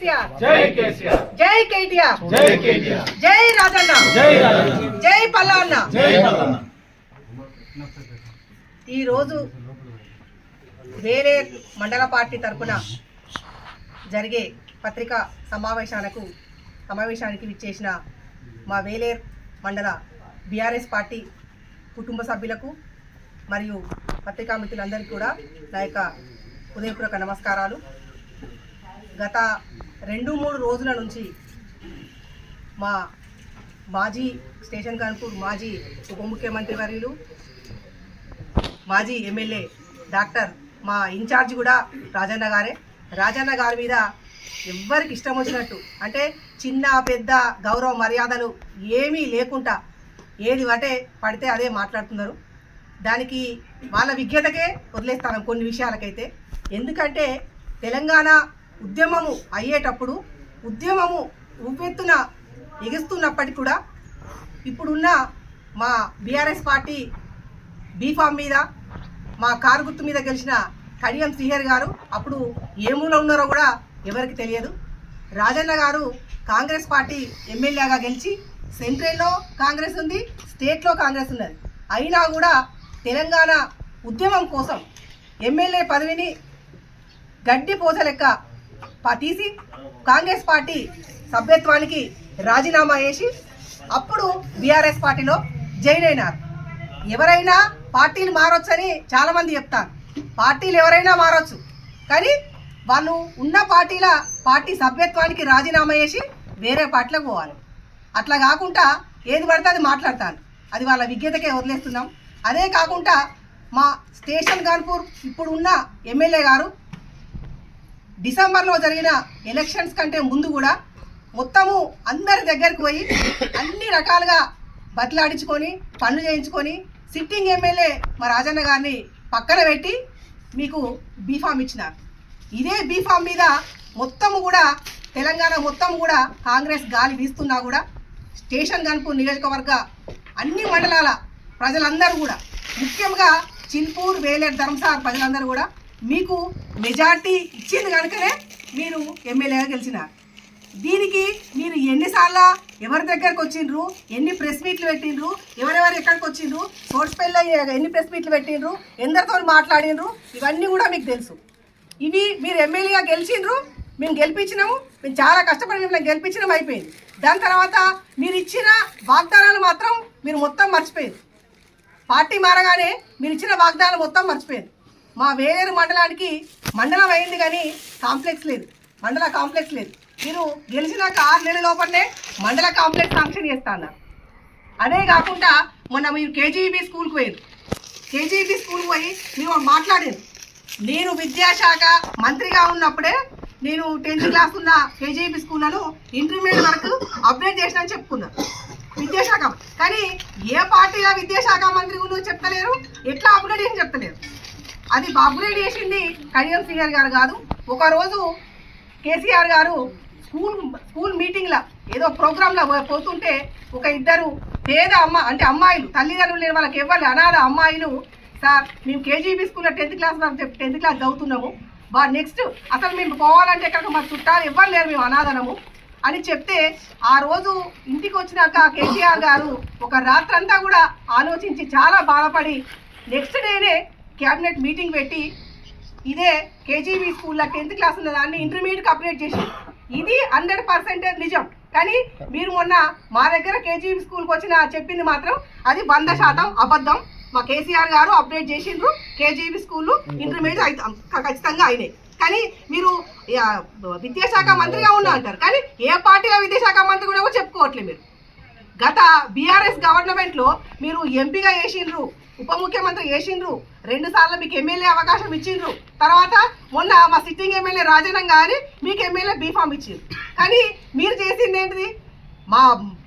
కేసీఆర్. జై కేసీఆర్. జై కేటీఆర్. జై కేటీఆర్. జై రాజన్న. జై రాజన్న. జై పల్లాన్న. జై మల్లన్న ఈరోజు వేరే మండల పార్టీ తరపున జరిగే పత్రికా సమావేశాలకు సమావేశానికి విచ్చేసిన మా వేలేర్ మండల బీఆర్ఎస్ పార్టీ కుటుంబ సభ్యులకు మరియు పత్రికా మిత్రులందరికీ కూడా నా యొక్క హృదయపూర్వక నమస్కారాలు. గత రెండు మూడు రోజుల నుంచి మా మాజీ స్టేషన్ కాన్పూర్ మాజీ ఉప ముఖ్యమంత్రి వర్యులు మాజీ ఎమ్మెల్యే డాక్టర్ మా ఇన్ఛార్జ్ కూడా రాజన్న గారే. రాజన్న గారి మీద ఎవ్వరికి ఇష్టం వచ్చినట్టు. అంటే చిన్న పెద్ద గౌరవ మర్యాదలు ఏమీ లేకుండా ఏది అంటే పడితే అదే మాట్లాడుతున్నారు. దానికి వాళ్ళ విజ్ఞతకే వదిలేస్తాను కొన్ని విషయాలకైతే. ఎందుకంటే తెలంగాణ ఉద్యమము అయ్యేటప్పుడు ఉద్యమము ఉవ్వెత్తున ఎగుస్తున్నప్పటికీ కూడా ఇప్పుడున్న మా బీఆర్ఎస్ పార్టీ బీఫామ్ మీద మా కారు గుర్తు మీద గెలిచిన కడియం శ్రీహరి గారు అప్పుడు ఏమూలో ఉన్నారో కూడా ఎవరికి తెలియదు. రాజన్న గారు కాంగ్రెస్ పార్టీ ఎమ్మెల్యేగా గెలిచి సెంట్రల్లో కాంగ్రెస్ ఉంది స్టేట్లో కాంగ్రెస్ ఉన్నది. అయినా కూడా తెలంగాణ ఉద్యమం కోసం ఎమ్మెల్యే పదవిని గడ్డి పోస లెక్క తీసి కాంగ్రెస్ పార్టీ సభ్యత్వానికి రాజీనామా చేసి అప్పుడు బీఆర్ఎస్ పార్టీలో జాయిన్ అయినారు. ఎవరైనా పార్టీలు మారొచ్చని చాలామంది చెప్తారు. పార్టీలు ఎవరైనా మారొచ్చు. కానీ వాళ్ళు ఉన్న పార్టీల పార్టీ సభ్యత్వానికి రాజీనామా చేసి వేరే పార్టీలకు పోవాలి. అట్లా కాకుండా ఏది పడితే అది మాట్లాడతాను అది వాళ్ళ విజ్ఞతకే వదిలేస్తున్నాం. అదే కాకుండా మా స్టేషన్ కాన్పూర్ ఇప్పుడున్న ఎమ్మెల్యే గారు డిసెంబర్లో జరిగిన ఎలక్షన్స్ కంటే ముందు కూడా మొత్తము అందరి దగ్గరికి పోయి అన్ని రకాలుగా బతిలాడించుకొని పనులు చేయించుకొని సిట్టింగ్ ఎమ్మెల్యే మా రాజన్న గారిని పక్కన పెట్టి మీకు బీఫామ్ ఇచ్చినారు. ఇదే బీఫామ్ మీద మొత్తము కూడా తెలంగాణ మొత్తం కూడా కాంగ్రెస్ గాలి వీస్తున్నా కూడా స్టేషన్ గన్పూర్ నియోజకవర్గ అన్ని మండలాల ప్రజలందరూ కూడా ముఖ్యంగా చిల్పూర్ వేలేరు ధర్మసార్ ప్రజలందరూ కూడా మీకు మెజార్టీ ఇచ్చింది కనుకనే మీరు ఎమ్మెల్యేగా గెలిచినారు. దీనికి మీరు ఎన్నిసార్లు ఎవరి దగ్గరకు వచ్చిండ్రు? ఎన్ని ప్రెస్ మీట్లు పెట్టిండ్రు? ఎవరెవరు ఎక్కడికి వచ్చిండ్రు? సోర్స్ ఎన్ని ప్రెస్ మీట్లు పెట్టిండ్రు? ఎందరితో మాట్లాడిండ్రు? ఇవన్నీ కూడా మీకు తెలుసు. ఇవి మీరు ఎమ్మెల్యేగా గెలిచిండ్రు మేము గెలిపించినాము మేము చాలా కష్టపడి మిమ్మల్ని గెలిపించడం అయిపోయింది. దాని తర్వాత మీరు ఇచ్చిన వాగ్దానాలు మాత్రం మీరు మొత్తం మర్చిపోయారు పార్టీ మారగానే మీరు ఇచ్చిన వాగ్దానాలు మొత్తం మర్చిపోయారు మా వేరు మండలానికి మండలం అయింది కానీ కాంప్లెక్స్ లేదు. మండల కాంప్లెక్స్ లేదు. మీరు గెలిచినాక ఆరు నెలల లోపలనే మండల కాంప్లెక్స్ శాంక్షన్ చేస్తా అన్నారు. అదే కాకుండా మొన్న మీరు కేజీబీ స్కూల్కి పోయారు కేజీబీ స్కూల్కి పోయి మీరు మాట్లాడారు. నేను విద్యాశాఖ మంత్రిగా ఉన్నప్పుడే నేను టెన్త్ క్లాస్ ఉన్న కేజీబీ స్కూళ్ళను ఇంటర్మీడియట్ వరకు అప్డేట్ చేసిన అని చెప్పుకున్నాను విద్యాశాఖ. కానీ ఏ పార్టీలో విద్యాశాఖ మంత్రి గురించి చెప్తలేరు? ఎట్లా అప్డేట్ చేసి చెప్తలేరు. అది అప్గ్రేడ్ చేసింది కడియం శ్రీహరి గారు కాదు. ఒకరోజు కేసీఆర్ గారు స్కూల్ స్కూల్ మీటింగ్లో ఏదో ప్రోగ్రాంలో పోతుంటే ఒక ఇద్దరు పేద అమ్మ అంటే అమ్మాయిలు తల్లిదండ్రులు లేని వాళ్ళకి ఇవ్వాలి అనాథ అమ్మాయిలు సార్ మేము కేజీబీ స్కూల్లో టెన్త్ క్లాస్ వరకు టెన్త్ క్లాస్ చదువుతున్నాము. బా నెక్స్ట్ అసలు మేము పోవాలంటే ఎక్కడికి మా చుట్టాలు ఇవ్వరు లేరు మేము అనాథనము అని చెప్తే ఆ రోజు ఇంటికి వచ్చినాక కేసీఆర్ గారు ఒక రాత్రంతా కూడా ఆలోచించి చాలా బాధపడి నెక్స్ట్ డేనే క్యాబినెట్ మీటింగ్ పెట్టి ఇదే కేజీబీ స్కూల్లో టెన్త్ క్లాస్ ఉన్న దాన్ని ఇంటర్మీడియట్ అప్డేట్ చేసి ఇది హండ్రెడ్ పర్సెంటేజ్ నిజం. కానీ మీరు మొన్న మా దగ్గర కేజీబీ స్కూల్కి వచ్చిన చెప్పింది మాత్రం అది వంద శాతం అబద్ధం. మా కేసీఆర్ గారు అప్డేట్ చేసిండ్రు కేజీబీ స్కూళ్ళు ఇంటర్మీడియట్ అయితే ఖచ్చితంగా అయినాయి. కానీ మీరు విద్యాశాఖ మంత్రిగా ఉన్నా అంటారు. కానీ ఏ పార్టీలో విద్యాశాఖ మంత్రి కూడా ఎవరు చెప్పుకోవట్లేదు మీరు. గత బీఆర్ఎస్ గవర్నమెంట్లో మీరు ఎంపీగా వేసిండ్రు ఉప ముఖ్యమంత్రి వేసిండ్రు రెండు సార్లు మీకు ఎమ్మెల్యే అవకాశం ఇచ్చిండ్రు. తర్వాత మొన్న మా సిట్టింగ్ ఎమ్మెల్యే రాజనం గారి మీకు ఎమ్మెల్యే బీఫామ్ ఇచ్చిండ్రు. కానీ మీరు చేసింది ఏంటిది? మా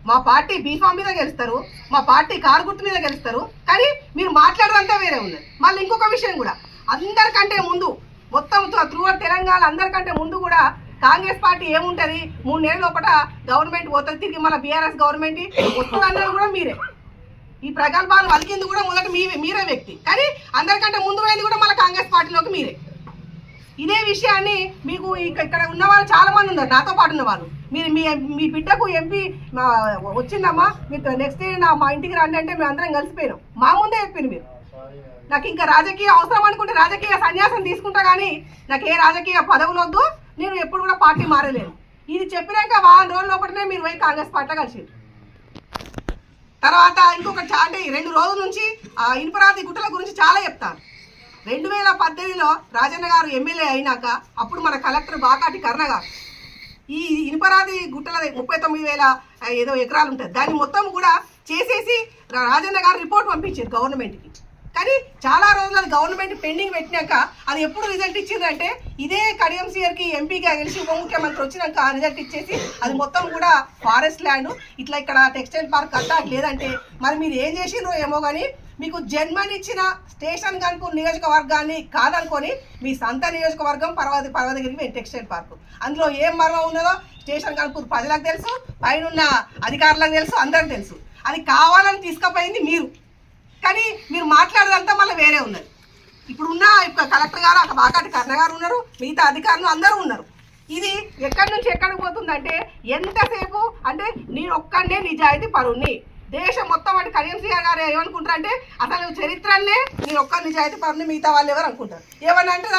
మా పార్టీ బీఫామ్ మీద గెలుస్తారు మా పార్టీ కారు గుర్తు మీద గెలుస్తారు కానీ మీరు మాట్లాడదంతా వేరే ఉంది. మళ్ళీ ఇంకొక విషయం కూడా. అందరికంటే ముందు మొత్తం త్రూ తెలంగాణ అందరికంటే ముందు కూడా కాంగ్రెస్ పార్టీ ఏముంటది? మూడు నెలల లోపల గవర్నమెంట్ పోతుంది తిరిగి మన బీఆర్ఎస్ గవర్నమెంట్ వస్తుందన్నది కూడా మీరే. ఈ ప్రగల్భాలు వలికింది కూడా మొదట మీ మీరే వ్యక్తి. కానీ అందరికంటే ముందు పోయింది కూడా మళ్ళీ కాంగ్రెస్ పార్టీలోకి మీరే. ఇదే విషయాన్ని మీకు ఇక్కడ ఉన్న వాళ్ళు చాలా మంది ఉన్నారు నాతో పాటు ఉన్న వాళ్ళు. మీరు మీ మీ బిడ్డకు ఎంపీ మా వచ్చిందమ్మా మీకు నెక్స్ట్ డే నా మా ఇంటికి రండి అంటే మేము అందరం కలిసిపోయినాం మా ముందే చెప్పింది మీరు. నాకు ఇంకా రాజకీయ అవసరం అనుకుంటే రాజకీయ సన్యాసం తీసుకుంటా కానీ నాకు ఏ రాజకీయ పదవులు వద్దు నేను ఎప్పుడు కూడా పార్టీ మారలేను. ఇది చెప్పినాక వారం రోజుల లోపలనే మీరు పోయి కాంగ్రెస్ పార్టీలో కలిసిండ్రు తర్వాత ఇంకొక అంటే రెండు రోజుల నుంచి ఆ ఇనుపరాతి గుట్టల గురించి చాలా చెప్తాను రెండు వేల పద్దెనిమిదిలో రాజన్న గారు ఎమ్మెల్యే అయినాక అప్పుడు మన కలెక్టర్ బాకాటి కర్ణ గారు. ఈ ఇనుపరాది గుట్టల ముప్పై తొమ్మిది వేల ఏదో ఎకరాలు ఉంటుంది దాన్ని మొత్తం కూడా చేసేసి రాజన్న గారు రిపోర్ట్ పంపించారు గవర్నమెంట్కి. కానీ చాలా రోజులు అది గవర్నమెంట్ పెండింగ్ పెట్టినాక అది ఎప్పుడు రిజల్ట్ ఇచ్చిందంటే ఇదే కడియం కి ఎంపీగా గెలిచి ఉప ముఖ్యమంత్రి వచ్చినాక రిజల్ట్ ఇచ్చేసి అది మొత్తం కూడా ఫారెస్ట్ ల్యాండ్ ఇట్లా ఇక్కడ టెక్స్టైల్ పార్క్ అంతా లేదంటే మరి మీరు ఏం చేసిండ్రో ఏమో కానీ మీకు జన్మనిచ్చిన స్టేషన్ కనుక నియోజకవర్గాన్ని కాదనుకొని మీ సొంత నియోజకవర్గం పర్వత పర్వతగిరి టెక్స్టైల్ పార్క్ అందులో ఏం మర్మం ఉన్నదో స్టేషన్ కనుపూర్ ప్రజలకు తెలుసు పైన అధికారులకు తెలుసు అందరికి తెలుసు. అది కావాలని తీసుకుపోయింది మీరు. కానీ మీరు మాట్లాడేదంతా మళ్ళీ వేరే ఉన్నది. ఇప్పుడున్న ఉన్న కలెక్టర్ గారు అక్కడ బాకాటి కర్ణ గారు ఉన్నారు మిగతా అధికారులు అందరూ ఉన్నారు. ఇది ఎక్కడి నుంచి ఎక్కడికి పోతుందంటే ఎంతసేపు అంటే నేను ఒక్కనే నిజాయితీ పరుణ్ణి. దేశం మొత్తం అంటే కరీం సిఆర్ గారు ఏమనుకుంటారు అంటే అసలు చరిత్రనే నేను ఒక్క నిజాయితీ పరుణ్ణి మిగతా వాళ్ళు ఎవరు అనుకుంటారు? ఏమన్నా అంటే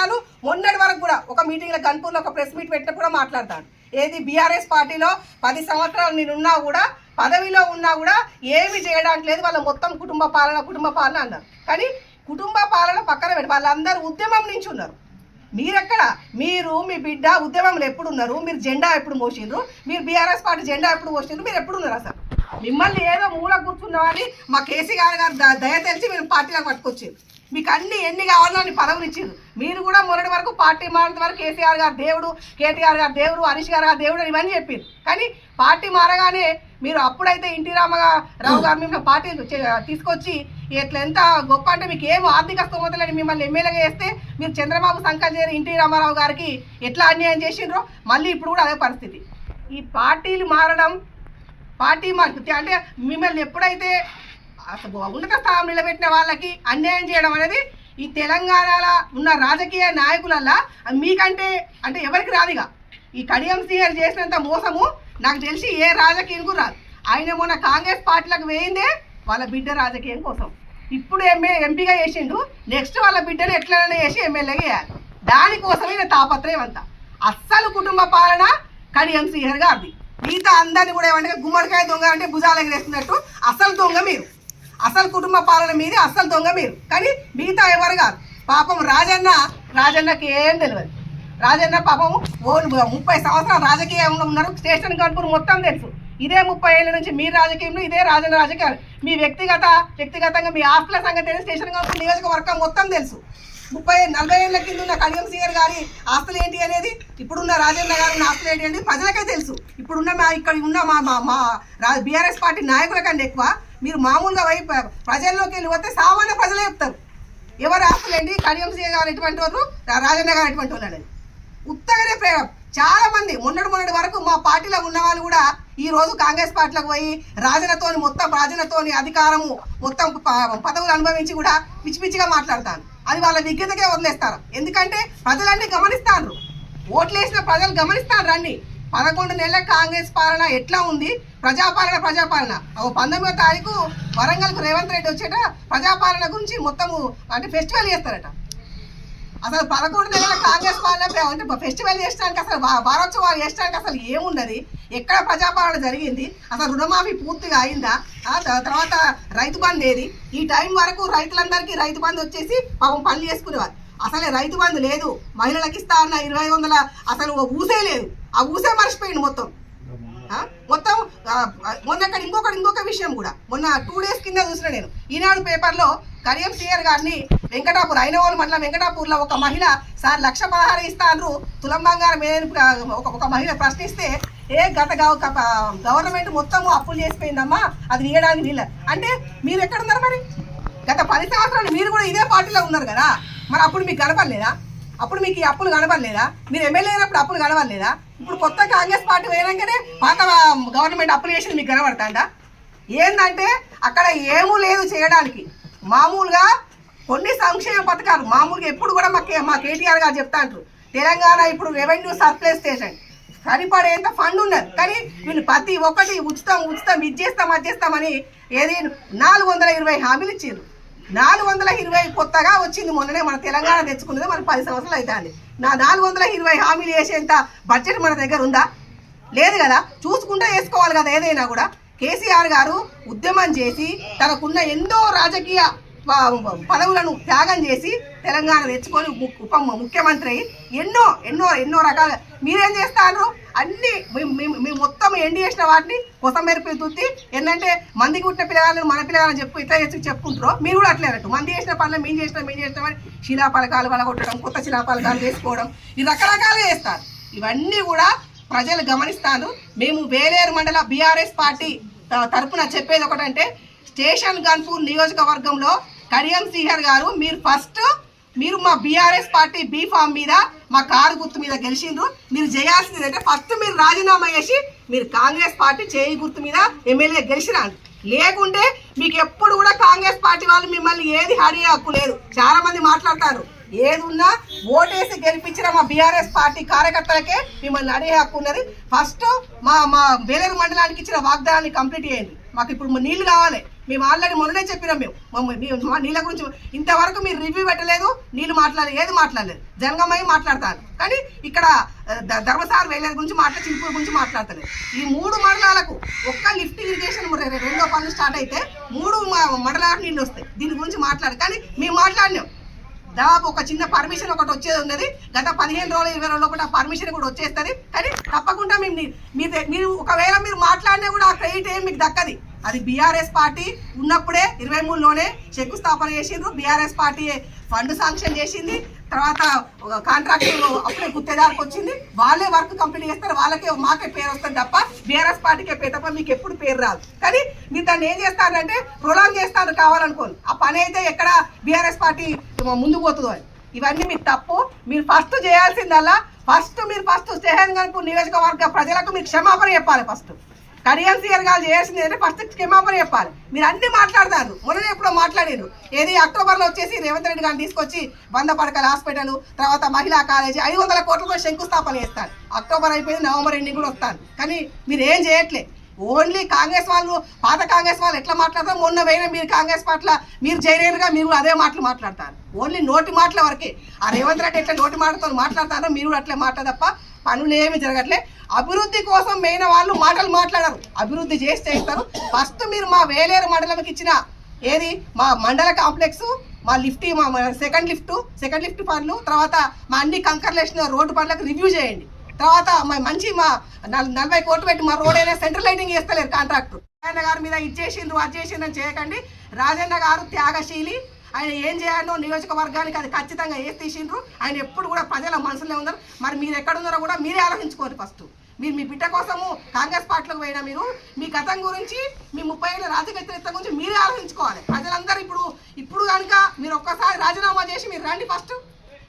మొన్నటి వరకు కూడా ఒక మీటింగ్లో గన్పూర్లో ఒక ప్రెస్ మీట్ పెట్టినప్పుడు కూడా మాట్లాడతాను ఏది బీఆర్ఎస్ పార్టీలో పది సంవత్సరాలు నేనున్నా కూడా పదవిలో ఉన్నా కూడా ఏమి చేయడానికి లేదు వాళ్ళ మొత్తం కుటుంబ పాలన కుటుంబ పాలన అన్నారు. కానీ కుటుంబ పాలన పక్కన పెట్టి వాళ్ళందరూ ఉద్యమం నుంచి ఉన్నారు. మీరెక్కడ? మీరు మీ బిడ్డ ఉద్యమంలో ఎప్పుడు ఉన్నారు మీరు జెండా ఎప్పుడు మోసిండ్రు? మీరు బీఆర్ఎస్ పార్టీ జెండా ఎప్పుడు మోసిండ్రు? మీరు ఎప్పుడు ఉన్నారు అసలు? మిమ్మల్ని ఏదో మూల కూర్చున్నామని మా కేసీ గారు గారు ద- దయ తెలిసి మీరు పార్టీలకు పట్టుకొచ్చారు మీకు అన్ని ఎన్ని కావాలో అని పదవులు ఇచ్చారు మీరు కూడా మొన్నటి వరకు పార్టీ మారినంత వరకు కేసీఆర్ గారు దేవుడు కేటీఆర్ గారు దేవుడు హరీష్ గారు గారు దేవుడు ఇవన్నీ చెప్పారు. కానీ పార్టీ మారగానే మీరు అప్పుడైతే ఎన్టీ రామారావు గారు మిమ్మల్ని పార్టీ తీసుకొచ్చి ఇట్లా ఎంత గొప్ప అంటే మీకు ఏం ఆర్థిక స్తోమత లేని మిమ్మల్ని ఎమ్మెల్యేగా చేస్తే మీరు చంద్రబాబు సంకల్ చేరి ఎన్టీ రామారావు గారికి ఎట్లా అన్యాయం చేసిండ్రో మళ్ళీ ఇప్పుడు కూడా అదే పరిస్థితి. ఈ పార్టీలు మారడం పార్టీ మార్పు అంటే మిమ్మల్ని ఎప్పుడైతే అసలు ఉన్నత స్థానం నిలబెట్టిన వాళ్ళకి అన్యాయం చేయడం అనేది ఈ తెలంగాణలో ఉన్న రాజకీయ నాయకులల్లా మీకంటే అంటే ఎవరికి రాదుగా. ఈ కడియం సింగ్ చేసినంత మోసము నాకు తెలిసి ఏ రాజకీయంకు రాదు. ఆయన మొన్న కాంగ్రెస్ పార్టీలకు వేయిందే వాళ్ళ బిడ్డ రాజకీయం కోసం. ఇప్పుడు ఎంఏ ఎంపీగా చేసిండు నెక్స్ట్ వాళ్ళ బిడ్డను ఎట్లనే చేసి ఎమ్మెల్యేగా వేయాలి దానికోసమే నేను తాపత్రయం అంతా. అస్సలు కుటుంబ పాలన కడియం శ్రీహర్ గారిది మిగతా అందరిని కూడా ఏమంటే గుమ్మడికాయ దొంగ అంటే భుజాలు ఎగరేస్తున్నట్టు అసలు దొంగ మీరు. అసలు కుటుంబ పాలన మీది అసలు దొంగ మీరు. కానీ మిగతా ఎవరు కాదు. పాపం రాజన్న రాజన్నకి ఏం తెలియదు. రాజన్న పాపం ఓ ముప్పై సంవత్సరాలు రాజకీయంలో ఉన్నారు. స్టేషన్ కనుపూర్ మొత్తం తెలుసు. ఇదే ముప్పై ఏళ్ళ నుంచి మీ రాజకీయంలో ఇదే రాజన్న రాజకీయాలు. మీ వ్యక్తిగత వ్యక్తిగతంగా మీ ఆస్తుల సంగతి స్టేషన్ కనుపూర్ నియోజకవర్గం మొత్తం తెలుసు. ముప్పై నలభై ఏళ్ళ కింద ఉన్న కడియం సింగర్ గారి ఆస్తులు ఏంటి అనేది ఇప్పుడున్న రాజేంద్ర గారి ఆస్తులు ఏంటి అనేది ప్రజలకే తెలుసు. ఇప్పుడున్న మా ఇక్కడ ఉన్న మా మా మా బీఆర్ఎస్ పార్టీ నాయకుల కంటే ఎక్కువ మీరు మామూలుగా వై ప్రజల్లోకి వెళ్ళి వస్తే సామాన్య ప్రజలే చెప్తారు. ఎవరు ఆస్తులండి ఏంటి కడియం గారు ఎటువంటి వాళ్ళు రాజన్న గారు ఎటువంటి వాళ్ళు అనేది. ఉత్తగానే ప్రేమ. చాలా మంది మొన్నటి మొన్నటి వరకు మా పార్టీలో ఉన్న వాళ్ళు కూడా ఈ రోజు కాంగ్రెస్ పార్టీలకు పోయి రాజనతోని మొత్తం రాజనతోని అధికారము మొత్తం ప- పదవులు అనుభవించి కూడా పిచ్చి పిచ్చిగా మాట్లాడతాను అది వాళ్ళ విజ్ఞతకే వదిలేస్తారు. ఎందుకంటే ప్రజలన్నీ గమనిస్తారు ఓట్లు వేసిన ప్రజలు గమనిస్తారు రండి పదకొండు నెలల కాంగ్రెస్ పాలన ఎట్లా ఉంది? ప్రజాపాలన ప్రజాపాలన. ఓ పంతొమ్మిదో తారీఖు వరంగల్కు రేవంత్ రెడ్డి వచ్చేట ప్రజాపాలన గురించి మొత్తము అంటే ఫెస్టివల్ చేస్తారట. అసలు పదకొండు నెలల కాంగ్రెస్ పాలన అంటే ఫెస్టివల్ చేసడానికి అసలు వారోత్సవాలు చేసడానికి అసలు ఏమున్నది ఎక్కడ ప్రజాపాలన జరిగింది? అసలు రుణమాఫీ పూర్తిగా అయిందా? తర్వాత రైతు బంధు ఏది? ఈ టైం వరకు రైతులందరికీ రైతు బంధు వచ్చేసి పాపం పనులు చేసుకునేవారు అసలే రైతు బంధు లేదు. మహిళలకు ఇస్తా అన్న ఇరవై వందల అసలు ఓ ఊసే లేదు. ఆ ఊసే మర్చిపోయింది మొత్తం. మొత్తం మొన్న అక్కడ ఇంకొకటి ఇంకొక విషయం కూడా. మొన్న టూ డేస్ కింద చూసిన నేను. ఈనాడు పేపర్లో కరియం సీఆర్ గారిని వెంకటాపూర్ అయినవాళ్ళు మండలం వెంకటాపూర్లో ఒక మహిళ సార్ లక్ష పదహారు ఇస్తాను తులం బంగారం ఏదని ఒక ఒక మహిళ ప్రశ్నిస్తే ఏ గత గవర్నమెంట్ మొత్తం అప్పులు చేసిపోయిందమ్మా అది తీయడానికి వీళ్ళ అంటే మీరు ఎక్కడున్నారు మరి? గత పది సంవత్సరాలు మీరు కూడా ఇదే పార్టీలో ఉన్నారు కదా. మరి అప్పుడు మీకు గడపలేదా అప్పుడు మీకు ఈ అప్పులు కనబడలేదా? మీరు ఎమ్మెల్యే అయినప్పుడు అప్పులు కనబడలేదా? ఇప్పుడు కొత్త కాంగ్రెస్ పార్టీ పోయినాకనే పాత గవర్నమెంట్ అప్పులు చేసింది మీకు కనబడతాండా ఏంటంటే అక్కడ ఏమూ లేదు చేయడానికి. మామూలుగా కొన్ని సంక్షేమ పథకాలు మామూలుగా ఎప్పుడు కూడా మాకే మా కేటీఆర్ గారు చెప్తాంటారు తెలంగాణ ఇప్పుడు రెవెన్యూ సర్ప్లస్ స్టేషన్. సరిపడేంత ఫండ్ ఉన్నది. కానీ వీళ్ళు ప్రతి ఒక్కటి ఉచితం ఉచితం ఇది చేస్తాం అది చేస్తామని ఏది నాలుగు వందల ఇరవై హామీలు ఇచ్చారు నాలుగు వందల ఇరవై కొత్తగా వచ్చింది మొన్ననే మన తెలంగాణ తెచ్చుకున్నది మన పది సంవత్సరాలు అవుతుంది నా నాలుగు వందల ఇరవై హామీలు వేసేంత బడ్జెట్ మన దగ్గర ఉందా? లేదు కదా. చూసుకుంటే వేసుకోవాలి కదా ఏదైనా కూడా. కేసీఆర్ గారు ఉద్యమం చేసి తనకున్న ఎన్నో రాజకీయ పదవులను త్యాగం చేసి తెలంగాణ తెచ్చుకొని ము- ఉప ముఖ్యమంత్రి అయ్యి ఎన్నో ఎన్నో ఎన్నో రకాల మీరేం చేస్తారు? అన్ని మేము- మేము మేము మొత్తం ఎండి చేసిన వాటిని కొత్త మెరుపు తుత్తి ఏంటంటే మందికి పుట్టిన పిల్లగాలను మన పిల్లగాళ్ళని చెప్పు ఇట్లా చేసి చెప్పుకుంటారో మీరు కూడా అట్లే అన్నట్టు మంది చేసిన పనులు మేము చేసిన మేము చేసిన అని శిలాపలకాలు వలగొట్టడం కొత్త శిలాపలకాలు చేసుకోవడం ఇది రకరకాలుగా చేస్తారు. ఇవన్నీ కూడా ప్రజలు గమనిస్తాను మేము వేలేరు మండల బీఆర్ఎస్ పార్టీ తరపున చెప్పేది ఒకటంటే స్టేషన్ గన్పూర్ నియోజకవర్గంలో కడియం శ్రీహర్ గారు మీరు ఫస్ట్ మీరు మా బీఆర్ఎస్ పార్టీ బీ ఫామ్ మీద మా కారు గుర్తు మీద గెలిచిండ్రు. మీరు చేయాల్సింది అంటే ఫస్ట్ మీరు రాజీనామా చేసి మీరు కాంగ్రెస్ పార్టీ చేయి గుర్తు మీద ఎమ్మెల్యే గెలిచిరాండి. లేకుంటే మీకు ఎప్పుడు కూడా కాంగ్రెస్ పార్టీ వాళ్ళు మిమ్మల్ని ఏది హడి హక్కు లేదు. చాలా మంది మాట్లాడతారు. ఏదున్నా ఓటేసి గెలిపించిన మా బీఆర్ఎస్ పార్టీ కార్యకర్తలకే మిమ్మల్ని అడిగే హక్కు ఉన్నది. ఫస్ట్ మా మా వేలేరు మండలానికి ఇచ్చిన వాగ్దానాన్ని కంప్లీట్ చేయండి. మాకు ఇప్పుడు నీళ్ళు కావాలి. మేము ఆల్రెడీ మొన్ననే చెప్పినాం మేము. మమ్మ- మా నీళ్ళ గురించి ఇంతవరకు మీరు రివ్యూ పెట్టలేదు నీళ్ళు మాట్లాడలేదు ఏది మాట్లాడలేదు. జంగమయ్య మాట్లాడతారు. కానీ ఇక్కడ ధర్మసార వేలేరు గురించి మాట్లాడి చిలుపూరు గురించి మాట్లాడతలేదు. ఈ మూడు మండలాలకు ఒక్క లిఫ్ట్ ఇరిగేషన్ రెండో పనులు స్టార్ట్ అయితే మూడు మండలాలకు నీళ్ళు వస్తాయి. దీని గురించి మాట్లాడు. కానీ మేము మాట్లాడినాం. దాదాపు ఒక చిన్న పర్మిషన్ ఒకటి వచ్చేది ఉన్నది. గత పదిహేను రోజులు ఇరవై రోజులు ఒకటి ఆ పర్మిషన్ కూడా వచ్చేస్తుంది. కానీ తప్పకుండా మేము నీ- మీరు ఒకవేళ మీరు మాట్లాడినా కూడా ఆ క్రెడిట్ ఏం మీకు దక్కది. అది బీఆర్ఎస్ పార్టీ ఉన్నప్పుడే ఇరవై మూడులోనే శంకుస్థాపన చేసిండ్రు. బీఆర్ఎస్ పార్టీ ఫండ్ శాంక్షన్ చేసింది. తర్వాత కాంట్రాక్ట్ అప్పుడే గుత్తేదారికి వచ్చింది. వాళ్ళే వర్క్ కంప్లీట్ చేస్తారు. వాళ్ళకే మాకే పేరు వస్తుంది తప్ప బీఆర్ఎస్ పార్టీకే పేరు తప్ప మీకు ఎప్పుడు పేరు రాదు. కానీ మీరు దాన్ని ఏం చేస్తారంటే ప్రొలాంగ్ చేస్తారు కావాలనుకోని ఆ పని అయితే ఎక్కడ బీఆర్ఎస్ పార్టీ ముందు పోతుందో అని ఇవన్నీ మీకు తప్పు. మీరు ఫస్ట్ చేయాల్సిందల్లా ఫస్ట్ మీరు ఫస్ట్ స్టేషన్ గన్పూర్ నియోజకవర్గ ప్రజలకు మీరు క్షమాపణ చెప్పాలి ఫస్ట్ కడియం గారు చేసింది ఫస్ట్ క్షమాపణ చెప్పాలి. మీరు అన్ని మాట్లాడతారు. మొన్న ఎప్పుడో మాట్లాడారు ఏది అక్టోబర్లో వచ్చేసి రేవంత్ రెడ్డి గారిని తీసుకొచ్చి వంద పడకల హాస్పిటల్ తర్వాత మహిళా కాలేజీ ఐదు వందల కోట్లతో శంకుస్థాపన చేస్తారు. అక్టోబర్ అయిపోయింది నవంబర్ ఎండింగ్ కూడా వస్తాను. కానీ మీరు ఏం చేయట్లే. ఓన్లీ కాంగ్రెస్ వాళ్ళు పాత కాంగ్రెస్ వాళ్ళు ఎట్లా మాట్లాడతారు మొన్న వేరే మీరు కాంగ్రెస్ పట్ల మీరు జైలేరుగా మీరు అదే మాటలు మాట్లాడతారు. ఓన్లీ నోటి మాటల వరకే. ఆ రేవంత్ రెడ్డి ఎట్లా నోటి మాటతో మాట్లాడతారో మీరు కూడా అట్లే మాట తప్ప పనులు ఏమి జరగట్లే. అభివృద్ధి కోసం మెయిన్ వాళ్ళు మాటలు మాట్లాడరు. అభివృద్ధి చేస్తే ఇస్తారు ఫస్ట్ మీరు మా వేలేరు మండలంకి ఇచ్చిన ఏది? మా మండల కాంప్లెక్స్ మా లిఫ్ట్ మా సెకండ్ లిఫ్ట్ సెకండ్ లిఫ్ట్ పనులు తర్వాత మా అన్ని కంకర్లు వేసిన రోడ్డు పనులకు రివ్యూ చేయండి. తర్వాత మా మంచి మా నలభై కోట్లు పెట్టి మా రోడ్ అయినా సెంట్రల్ లైటింగ్ చేస్తలేరు కాంట్రాక్టర్. రాజన్న గారి మీద ఇచ్చేసిండ్రు అది చేసిండ్రు అని చేయకండి. రాజన్న గారు త్యాగశీలి. ఆయన ఏం చేయాలో నియోజకవర్గానికి అది ఖచ్చితంగా ఏ తీసిండ్రు? ఆయన ఎప్పుడు కూడా ప్రజల మనసులో ఉన్నారు. మరి మీరు ఎక్కడ ఉన్నారో కూడా మీరే ఆలోచించుకోండి ఫస్ట్. మీరు మీ బిడ్డ కోసము కాంగ్రెస్ పార్టీలోకి పోయినా మీరు మీ గతం గురించి మీ ముప్పై ఏళ్ళ రాజకీయ గురించి మీరే ఆలోచించుకోవాలి. ప్రజలందరూ ఇప్పుడు ఇప్పుడు కనుక మీరు ఒక్కసారి రాజీనామా చేసి మీరు రండి ఫస్ట్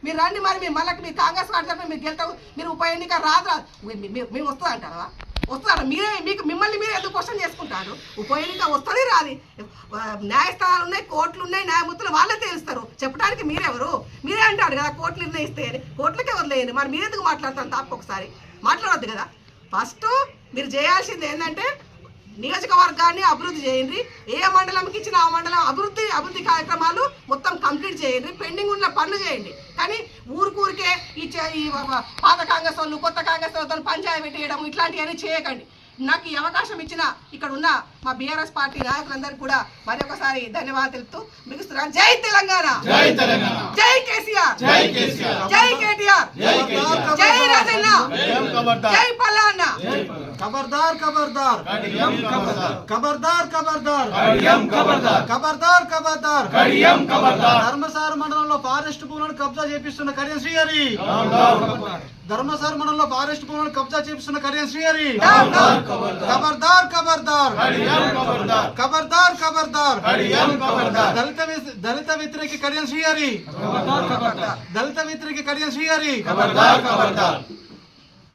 మీరు రండి మరి మీ మళ్ళీ మీరు కాంగ్రెస్ పార్టీ తరఫున మీరు గెలుతావు మీరు ఉప ఎన్నిక రాదు రాదు. మేము వస్తుంది అంటారా? మీరే మీకు మిమ్మల్ని మీరే ఎందుకు క్వశ్చన్ చేసుకుంటారు? ఉప ఎన్నిక వస్తుంది రాది న్యాయస్థానాలు ఉన్నాయి కోర్టులు ఉన్నాయి న్యాయమూర్తులు వాళ్ళే తెలుస్తారు. చెప్పడానికి మీరెవరు? మీరే అంటారు కదా కోర్టులు నిర్ణయిస్తే కోర్టులకే వదిలేయండి మరి మీరు మాట్లాడతాను తప్ప ఒకసారి మాట్లాడద్దు కదా. ఫస్ట్ మీరు చేయాల్సింది ఏంటంటే నియోజకవర్గాన్ని అభివృద్ధి చేయండి. ఏ మండలంకి ఇచ్చిన ఆ మండలం అభివృద్ధి అభివృద్ధి కార్యక్రమాలు మొత్తం కంప్లీట్ చేయండి. పెండింగ్ ఉన్న పనులు చేయండి. కానీ ఊరికూరికే ఈ ఈ పాత కాంగ్రెస్ వాళ్ళు కొత్త కాంగ్రెస్ వాళ్ళతో పంచాయతీ పెట్టేయడం ఇట్లాంటివన్నీ చేయకండి. నాకు ఈ అవకాశం ఇచ్చిన ఇక్కడ ఉన్న మా బీఆర్ఎస్ పార్టీ నాయకులందరికీ కూడా మరొకసారి ధన్యవాదాలు తెలుపుతూ ముగిస్తున్నాను. జై తెలంగాణ! జై కేసీఆర్! జై కేటీఆర్! జై రాజన్న! జై పల్లాన్న खबरदार खबरदार కడియం ఖబర్దార్ खबरदार खबरदार కడియం ఖబర్దార్ खबरदार खबरदार కడియం ఖబర్దార్ ధర్మసార మండలంలో ఫారెస్ట్ భూములను కబ్జా చేపిస్తున్న కడియం శ్రీహరి ఖబర్దార్ ధర్మసార మండలంలో ఫారెస్ట్ భూములను కబ్జా చేపిస్తున్న కడియం శ్రీహరి ఖబర్దార్ ఖబర్దార్ ఖబర్దార్ కడియం ఖబర్దార్ ఖబర్దార్ ఖబర్దార్ కడియం ఖబర్దార్ దళిత వి- దళిత వ్యతిరేకి కడియం శ్రీహరి దళిత వ్యతిరేకి కడియం శ్రీహరి ఖబర్దార్ ఖబర్దార్